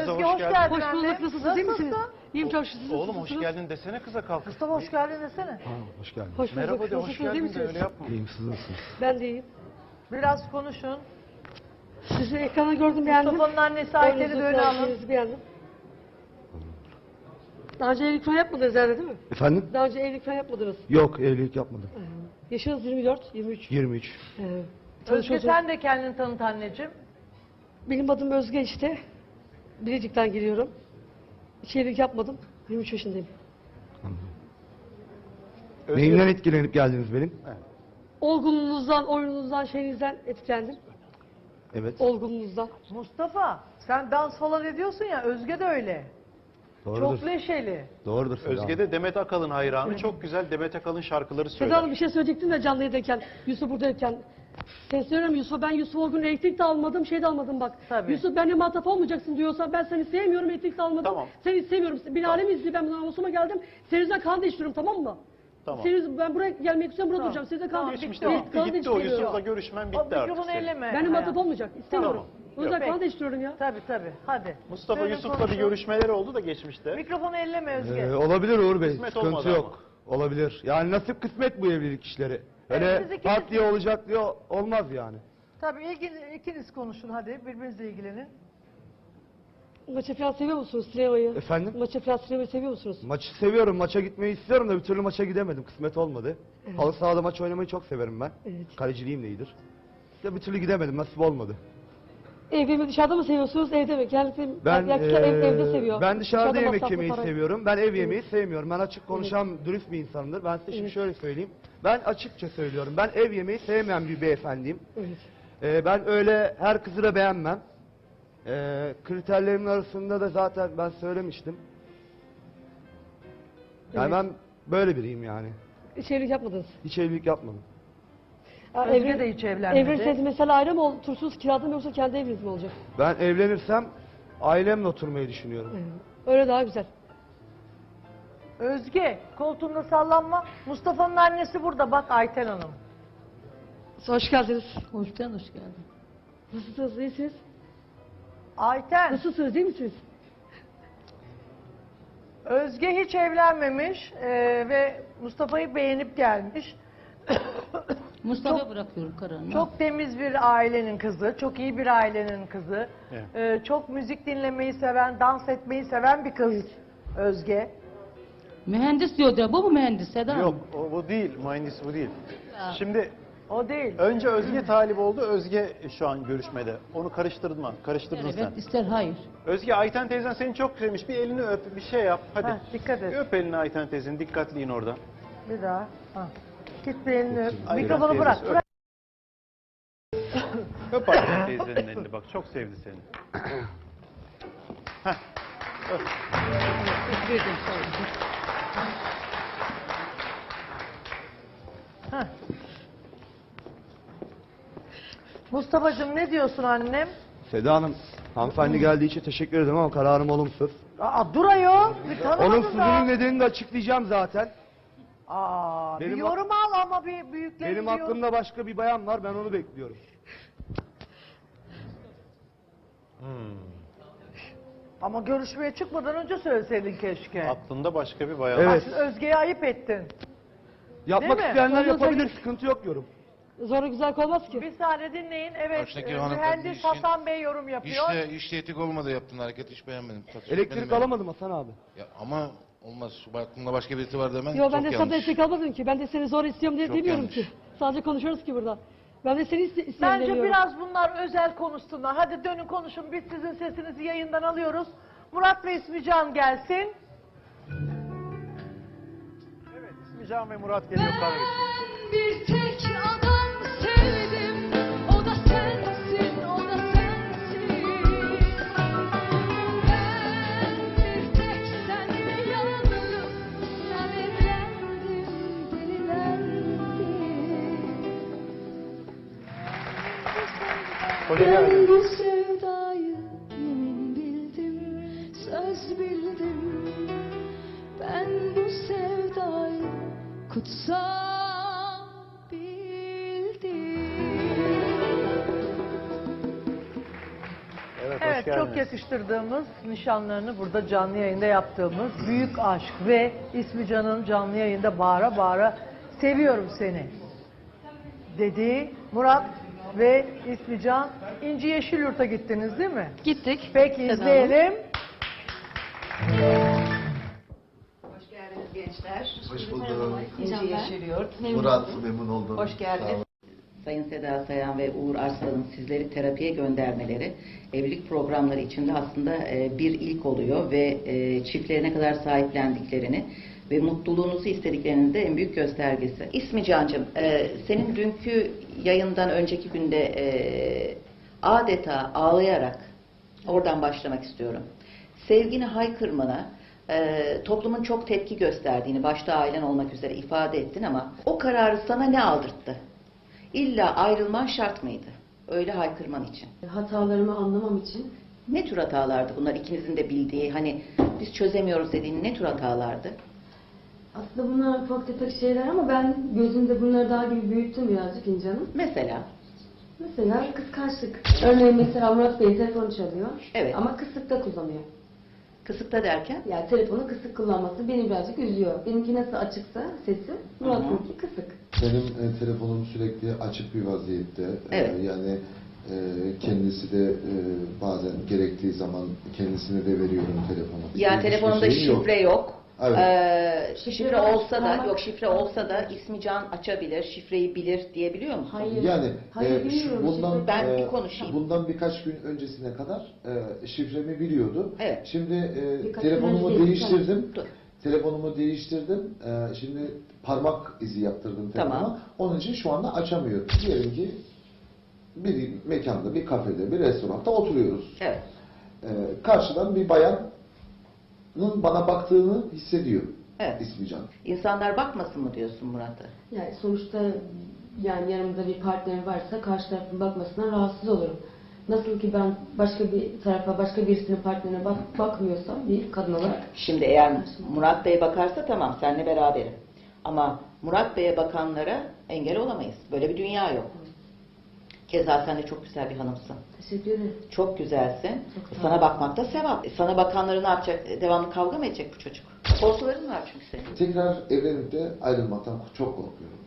Özge hoş hoş geldin. Hoş bulduk. Nasılsınız? iyi misiniz? İyiyim çok şükür. Oğlum hoş geldin desene kıza kalk. Mustafa hoş geldin desene. Ha, hoş geldin. Hoş. Merhaba de hoş geldin de misiniz? öyle yapma. İyiyim siz nasılsınız? Ben de iyiyim. Biraz konuşun. Sizi ekrana gördüm beğendim. Mustafa'nın annesi Ayten'i Oyununuzu, de öne alın. beğendim. Daha önce evlilik falan yapmadınız herhalde değil mi? Efendim? Daha önce evlilik falan yapmadınız. Yok evlilik yapmadım. Yaşınız 24, 23. 23. Ee, Özge sen de kendini tanıt anneciğim. Benim adım Özge işte. Bilecik'ten geliyorum. Evlilik yapmadım. 23 yaşındayım. Neyimden etkilenip geldiniz benim? Olgunluğunuzdan, oyununuzdan, şeyinizden etkilendim. Evet. Olgunluğunuzdan. Mustafa sen dans falan ediyorsun ya Özge de öyle. Doğrudur. Çok leşeli. Doğrudur. Seda Özge Hanım. de Demet Akalın hayranı. Çok güzel Demet Akalın şarkıları Seda söyler. Hanım bir şey söyleyecektim de canlı yayındayken, Yusuf buradayken. Sesleniyorum Yusuf, ben Yusuf o gün elektrik de almadım, şey de almadım bak. Tabii. Yusuf benimle muhatap olmayacaksın diyorsa ben seni sevmiyorum, elektrik de almadım. Tamam. Seni sevmiyorum. Bir alemi izle, ben namusuma geldim. Senin yüzünden kan değiştiriyorum tamam mı? Tamam. Yüzünden- ben buraya gelmek istiyorum, burada Tamam. duracağım. Size kan Tamam, Geçmişte Evet, bitti kan gitti o değiştiriyorum. Yusuf'la görüşmen bitti artık. mikrofonu elleme. Benim muhatap hayatım. olmayacak, istemiyorum. Tamam. O yüzden kan değiştiriyorum ya. Tabii tabii hadi. Mustafa Söyle, Yusuf'la bir görüşmeleri oldu da geçmişte. Mikrofonu elleme Özge. Ee, olabilir Uğur Bey. Kısmet Sıkıntı yok. Olabilir. Yani nasip kısmet bu evlilik işleri. Öyle biz ikimiz- pat diye olacak diye olmaz yani. Tabii ilgin, ikiniz konuşun hadi birbirinizle ilgilenin. Maçı falan seviyor musunuz sinemayı? Efendim? Maçı falan sinemayı seviyor musunuz? Maçı seviyorum. Maça gitmeyi istiyorum da bir türlü maça gidemedim. Kısmet olmadı. Halı sahada maç oynamayı çok severim ben. Evet. Kaleciliğim de iyidir. İşte bir türlü gidemedim. Nasip olmadı. Evde mi dışarıda mı seviyorsunuz, evde mi? Kendisi Ben erkekler ev, evde seviyor. Ben dışarıda yemek masraflı yemeyi para- seviyorum. Ben ev yemeği sevmiyorum. Ben açık konuşan dürüst bir insanımdır. Ben size şimdi Evet. şöyle söyleyeyim. Ben açıkça söylüyorum. Ben ev yemeği sevmeyen bir beyefendiyim. Evet. Ee, ben öyle her kızı da beğenmem. Ee, kriterlerimin arasında da zaten ben söylemiştim. Yani Evet. ben böyle biriyim yani. Hiç evlilik yapmadınız. Hiç evlilik yapmadım. Özge evlen- de hiç evlenmedi. Evlenirseniz mesela ayrı mı otursunuz, kirada mı yoksa kendi eviniz mi olacak? Ben evlenirsem ailemle oturmayı düşünüyorum. Öyle daha güzel. Özge koltuğunda sallanma. Mustafa'nın annesi burada bak Ayten Hanım. Hoş geldiniz. Hoş geldin, hoş geldin. Nasılsınız, iyisiniz? Ayten, Nasılsınız, iyi misiniz? Özge hiç evlenmemiş e, ve Mustafa'yı beğenip gelmiş. Mustafa bırakıyorum kararını. Çok temiz bir ailenin kızı, çok iyi bir ailenin kızı. Evet. E, çok müzik dinlemeyi seven, dans etmeyi seven bir kız Özge. Mühendis diyordu ya, bu mu mühendis Seda? Yok o, bu değil. Mühendis bu değil. Şimdi O değil. önce Özge talip oldu. Özge şu an görüşmede. Onu karıştırma. Karıştırdın İster sen. evet, ister hayır. Özge Ayten teyzen seni çok sevmiş. Bir elini öp, bir şey yap. Hadi. Heh, dikkat et. Öp elini Ayten teyzenin. Dikkatli in orada. Bir daha. Ha. Git öp. Mikrofonu bırak. öp. bırak. Öp Ayten teyzenin elini bak. Çok sevdi seni. Heh. Öp. Mustafa'cığım ne diyorsun annem? Seda Hanım, hanımefendi geldiği için teşekkür ederim ama kararım olumsuz. Aa dur ayol. Bir tanımadın Olumsuzluğun daha. nedenini de açıklayacağım zaten. Aa, bir Benim yorum al ama bir büyüklerin Benim bir yorum- aklımda başka bir bayan var, ben onu bekliyorum. Ama görüşmeye çıkmadan önce söyleseydin keşke. Aklında başka bir bayan. Evet. Bak şimdi Özge'ye ayıp ettin. Yapmak Değil mi? isteyenler Ondan sonra- yapabilir, sıkıntı yok yorum. Zor güzel olmaz ki. Bir saniye dinleyin. Evet, Karşıdaki e, hanımefendi mühendis için- Hasan Bey yorum yapıyor. İşte, işte etik olmadı yaptığın hareket hiç beğenmedim. Takdir Elektrik etmedim yani. alamadım Hasan abi. Ya ama olmaz. Aklımda başka birisi var demen Yo ben çok de sana yanlış. destek almadım ki. Ben de seni zor istiyorum diye Çok demiyorum yanlış. ki. Sadece konuşuyoruz ki burada. Ben de seni iste isteyen Bence demiyorum. biraz bunlar özel konuşsunlar. Hadi dönün konuşun. Biz sizin sesinizi yayından alıyoruz. Murat ve İsmican gelsin. Evet. İsmi Can ve Murat geliyor kahve için. Bir tek adam Ben bu sevdayı yemin bildim, söz bildim. Ben bu sevdayı kutsal bildim. Evet, çok geldiniz. yakıştırdığımız nişanlarını burada canlı yayında yaptığımız büyük aşk ve ismi Can'ın canlı yayında bağıra bağıra seviyorum seni dedi Murat ve ismi Can İnci Yeşilyurt'a gittiniz değil mi? Gittik. Peki Seda izleyelim. Hoş geldiniz gençler. Hoş bulduk. İnci Yeşilyurt. Murat memnun oldum. Hoş geldiniz. Sayın Seda Sayan ve Uğur Arslan'ın sizleri terapiye göndermeleri evlilik programları içinde aslında e, bir ilk oluyor ve e, çiftleri ne kadar sahiplendiklerini ve mutluluğunuzu istediklerinin de en büyük göstergesi. İsmi Can'cığım, e, senin dünkü yayından önceki günde e, adeta ağlayarak oradan başlamak istiyorum. Sevgini haykırmana, e, toplumun çok tepki gösterdiğini, başta ailen olmak üzere ifade ettin ama o kararı sana ne aldırttı? İlla ayrılman şart mıydı? Öyle haykırman için. hatalarımı anlamam için Ne tür hatalardı bunlar ikinizin de bildiği, hani biz çözemiyoruz dediğin ne tür hatalardı? Aslında bunlar ufak tefek şeyler ama ben gözümde bunları daha gibi büyüttüm birazcık İnci Hanım. Mesela, Mesela kıskançlık. Örneğin mesela Murat Bey telefonu çalıyor Evet. ama kısıkta kullanıyor. kısıkta derken Yani telefonu kısık kullanması beni birazcık üzüyor. Benimki nasıl açıksa sesi Murat'ınki kısık. Benim e, telefonum sürekli açık bir vaziyette. E, Evet. yani e, kendisi de e, bazen gerektiği zaman kendisine de veriyorum telefonu. yani Hiçbir telefonunda şeyim yok. şifre yok. Evet. Ee, şifre, Şifre olsa da yok şifre olsa da ismi Can açabilir, şifreyi bilir diyebiliyor musun? Hayır. Yani Hayır, e, bilmiyorum. bundan Şifre- Ben e, bir konuşayım. bundan birkaç gün öncesine kadar e, şifremi biliyordu. Evet. Şimdi e, Birkaç telefonumu değiştirdim. Dur. Telefonumu değiştirdim. E, şimdi parmak izi yaptırdım telefona. Tamam. Onun için şu anda açamıyor. Diyelim ki bir mekanda, bir kafede, bir restoranda oturuyoruz. Evet. E, karşıdan bir bayanın bana baktığını hissediyor. Evet. İsmi Can. İnsanlar bakmasın mı diyorsun Murat'a? Yani sonuçta yani yanımda bir partnerim varsa karşı tarafın bakmasından rahatsız olurum. Nasıl ki ben başka bir tarafa, başka birisinin partnerine bak, bakmıyorsam bir kadın olarak Şimdi eğer Murat Bey bakarsa tamam seninle beraberim. Ama Murat Bey'e bakanlara engel olamayız. Böyle bir dünya yok. Keza sen de çok güzel bir hanımsın. teşekkür ederim. Çok güzelsin. Çok. Sana bakmak da sevap. E, Sana bakanları ne yapacak? E, Devamlı kavga mı edecek bu çocuk? Korkuların var çünkü senin. Tekrar evlenip de ayrılmaktan çok korkuyorum.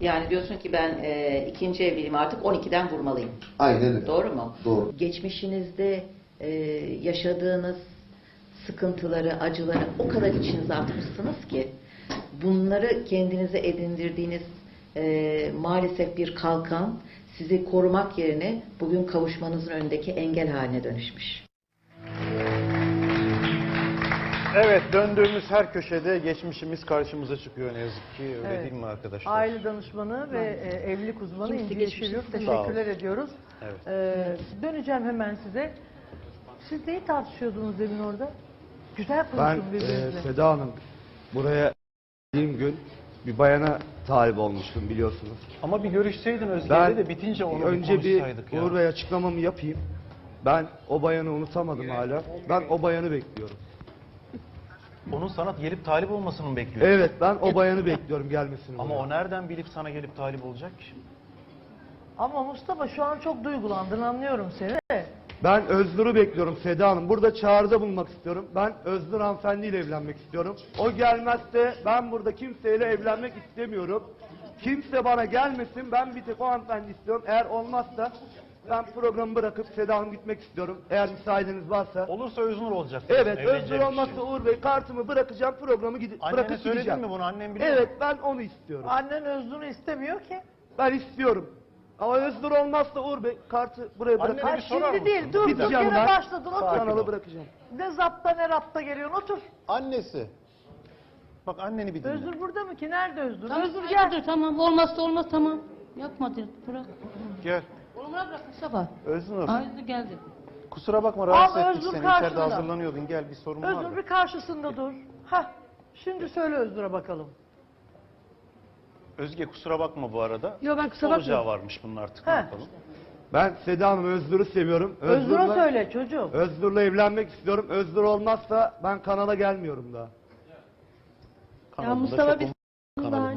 Yani diyorsun ki ben e, ikinci evliliğim artık 12'den vurmalıyım. Aynen öyle. Doğru mu? Doğru. Geçmişinizde e, yaşadığınız sıkıntıları, acıları o kadar içinize atmışsınız ki bunları kendinize edindirdiğiniz e, maalesef bir kalkan sizi korumak yerine bugün kavuşmanızın önündeki engel haline dönüşmüş. Evet döndüğümüz her köşede geçmişimiz karşımıza çıkıyor ne yazık ki. Öyle Evet. değil mi arkadaşlar? Aile danışmanı ve e, evlilik uzmanı Kimse İnci Yeşilyurt teşekkürler ediyoruz. Evet. Ee, döneceğim hemen size. Siz neyi tartışıyordunuz demin orada? Güzel Ben konuşun e, birbirinizle. Seda Hanım buraya geldiğim gün bir bayana talip olmuştum biliyorsunuz. Ama bir görüşseydin Özge'yle Ben de bitince onu önce bir bir konuşsaydık ya. Uğur Bey açıklamamı yapayım. Ben o bayanı unutamadım hala. Ben o bayanı bekliyorum. Onun sana gelip talip olmasını mı bekliyorsun? Evet ben o bayanı bekliyorum gelmesini. Ama o nereden bilip sana gelip talip olacak ki? Ama Mustafa şu an çok duygulandın anlıyorum seni de. Ben Öznur'u bekliyorum Seda Hanım. Burada çağrıda bulunmak istiyorum. Ben Öznur hanımefendiyle evlenmek istiyorum. O gelmezse ben burada kimseyle evlenmek istemiyorum. Kimse bana gelmesin. Ben bir tek o hanımefendi istiyorum. Eğer olmazsa ben programı bırakıp Seda Hanım gitmek istiyorum. Eğer müsaadeniz varsa. Olursa Öznur olacak. Evet Öznur olmazsa Uğur Bey kartımı bırakacağım. Programı gidip Annene bırakıp söyledin gideceğim. mi bunu? Annem biliyor Evet ben onu istiyorum. Annen Özgür'ü istemiyor ki. Ben istiyorum. Ama Öznur olmazsa Uğur Bey kartı buraya Annene bir Ha, sorar şimdi mısın? değil, dur, dur, Gideceğim yine ben. başladın, otur. Kanalı bırakacağım. Ne zapta ne rapta geliyorsun, otur. Annesi. Bak anneni bir dinle. Özgür burada mı ki? Nerede Özgür? Tamam, Özgür hadi gel. dur, tamam olmazsa olmaz tamam. Yapma diyor. Bırak. Gel. Onu bırak bırak Mustafa. Öznur. Haydi geldi. Kusura bakma rahatsız Al, ettik Özgür seni. İçeride karşında. hazırlanıyordun. Gel bir sorun var Özgür mı? bir karşısında dur. Hah. Şimdi söyle Özgür'e bakalım. Özge kusura bakma bu arada. Yok ben kusura Olacağı bakma. varmış bunun artık. Ne He. yapalım? Ben Seda Hanım Öznur'u seviyorum. Öznur'la- söyle çocuğum. Öznur'la evlenmek istiyorum. Öznur olmazsa ben kanala gelmiyorum daha. Kanalımda Mustafa çok biz um- kanalımda.